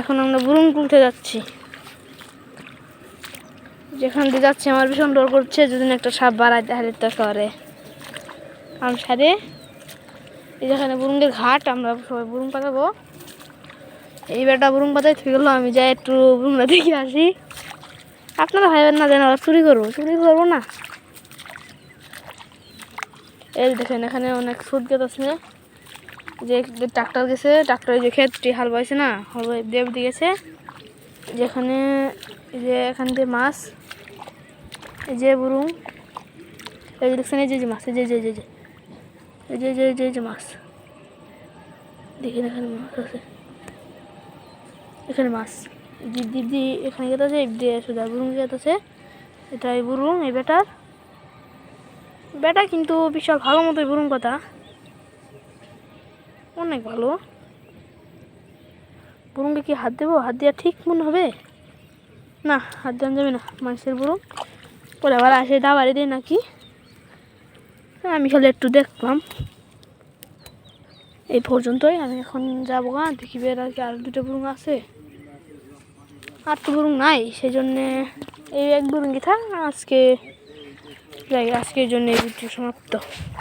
এখন আমরা বুরুং তুলতে যাচ্ছি। যেখান দিয়ে যাচ্ছি, আমার ভীষণ ডর করছে যদি একটা সাপ বাড়ায় তাহলে তো করে আমি সারে, এই যেখানে বুরুঙ্গের ঘাট, আমরা সবাই বুরুং পাতাবো এই বেটা বুরুং পাতায় থেকে গেলো, আমি যাই একটু বুরুংটা দেখে আসি। আপনারা ভাইবেন না যেন চুরি করব চুরি করব না। এই দেখেন, এখানে অনেক সুদ গেত আছে। যে ট্রাক্টর গেছে ট্রাক্টরে যে ক্ষেতটি হাল বাইছে না, হাল দেব দিয়ে গেছে। যেখানে যে এখান দিয়ে মাছ, এই যে বুরুং, এই যে দেখছেন এই যে যে মাছ, এই যে যে যে যে, এই যে যে যে যে মাছ। দেখেন এখানে মাছ আছে। এখানে মাছ। দিয়ে এখানে গেতে আছে দিয়ে সোজা বুরুং গেতে আছে। এটা এই বুরুং, এই বেটার। বেটা কিন্তু বিশাল ভালো মতোই বুরুং কথা। অনেক ভালো। বুরুংকে কি হাত দেবো? হাত দেওয়া ঠিক মনে হবে? না, হাত দেওয়া যাবে না মানুষের বুরুং পরে আবার আসে দাবারে দেয় নাকি? আমি খালি একটু দেখলাম এই পর্যন্তই, আমি এখন যাব গা, দেখি বের আর কি আর দুটো বুরুং আছে। আর তো বুরুং নাই সেই জন্যে এই এক বুরুঙ্গি থাক, আজকে যাই, আজকের জন্য এই ভিডিও সমাপ্ত।